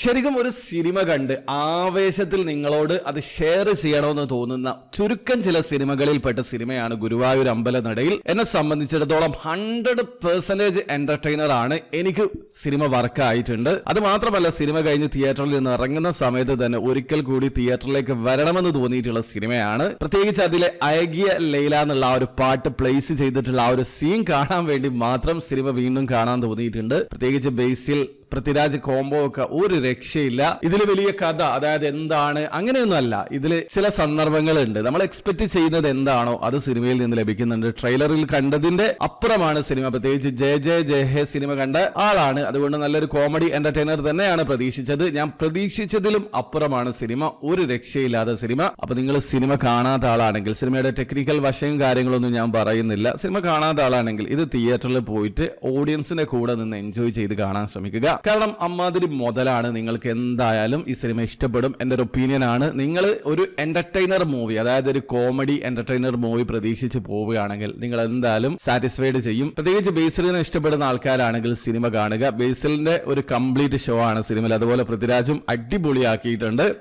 ശരിക്കും ഒരു സിനിമ കണ്ട് ആവേശത്തിൽ നിങ്ങളോട് അത് ഷെയർ ചെയ്യണമെന്ന് തോന്നുന്ന ചുരുക്കം ചില സിനിമകളിൽപ്പെട്ട സിനിമയാണ് ഗുരുവായൂർ അമ്പലനടയിൽ. എന്നെ സംബന്ധിച്ചിടത്തോളം ഹൺഡ്രഡ് പെർസെന്റേജ് എന്റർടൈനർ ആണ് എനിക്ക് സിനിമ വർക്ക് ആയിട്ടുണ്ട് അത് മാത്രമല്ല സിനിമ കഴിഞ്ഞ് തിയേറ്ററിൽ നിന്ന് ഇറങ്ങുന്ന സമയത്ത് തന്നെ ഒരിക്കൽ കൂടി തിയേറ്ററിലേക്ക് വരണമെന്ന് തോന്നിയിട്ടുള്ള സിനിമയാണ്. പ്രത്യേകിച്ച് അതിലെ അയകിയ ലൈല എന്നുള്ള ആ ഒരു പാട്ട് പ്ലേസ് ചെയ്തിട്ടുള്ള ആ ഒരു സീൻ കാണാൻ വേണ്ടി മാത്രം സിനിമ വീണ്ടും കാണാൻ തോന്നിയിട്ടുണ്ട്. പ്രത്യേകിച്ച് ബേസിൽ പൃഥ്വിരാജ് കോംബോ ഒക്കെ ഒരു രക്ഷയില്ല. ഇതിൽ വലിയ കഥ അതായത് എന്താണ് അങ്ങനെയൊന്നുമല്ല. ഇതിൽ ചില സന്ദർഭങ്ങളുണ്ട്. നമ്മൾ എക്സ്പെക്ട് ചെയ്യുന്നത് എന്താണോ അത് സിനിമയിൽ നിന്ന് ലഭിക്കുന്നുണ്ട്. ട്രെയിലറിൽ കണ്ടതിന്റെ അപ്പുറമാണ് സിനിമ. പ്രത്യേകിച്ച് ജയ ജയ ജയ ഹേ സിനിമ കണ്ട ആളാണ്. അതുകൊണ്ട് നല്ലൊരു കോമഡി എന്റർടൈനർ തന്നെയാണ് പ്രതീക്ഷിച്ചത്. ഞാൻ പ്രതീക്ഷിച്ചതിലും അപ്പുറമാണ് സിനിമ. ഒരു രക്ഷയില്ലാത്ത സിനിമ. അപ്പൊ നിങ്ങൾ സിനിമ കാണാത്ത ആളാണെങ്കിൽ സിനിമയുടെ ടെക്നിക്കൽ വശവും കാര്യങ്ങളൊന്നും ഞാൻ പറയുന്നില്ല. സിനിമ കാണാത്ത ആളാണെങ്കിൽ ഇത് തിയേറ്ററിൽ പോയിട്ട് ഓഡിയൻസിന്റെ കൂടെ നിന്ന് എൻജോയ് ചെയ്ത് കാണാൻ ശ്രമിക്കുക. കാരണം അമ്മാതിരി മുതലാണ് നിങ്ങൾക്ക് എന്തായാലും ഈ സിനിമ ഇഷ്ടപ്പെടും എന്റെ ഒരു ഒപ്പീനിയൻ ആണ്. നിങ്ങൾ ഒരു എന്റർടൈനർ മൂവി അതായത് ഒരു കോമഡി എന്റർടൈനർ മൂവി പ്രതീക്ഷിച്ച് പോവുകയാണെങ്കിൽ നിങ്ങൾ എന്തായാലും സാറ്റിസ്ഫൈഡ് ചെയ്യും. പ്രത്യേകിച്ച് ബേസിലിനെ ഇഷ്ടപ്പെടുന്ന ആൾക്കാരാണെങ്കിൽ സിനിമ കാണുക. ബേസിലിന്റെ ഒരു കംപ്ലീറ്റ് ഷോ ആണ് സിനിമയിൽ. അതുപോലെ പൃഥ്വിരാജും അടിപൊളിയാക്കിയിട്ടുണ്ട്.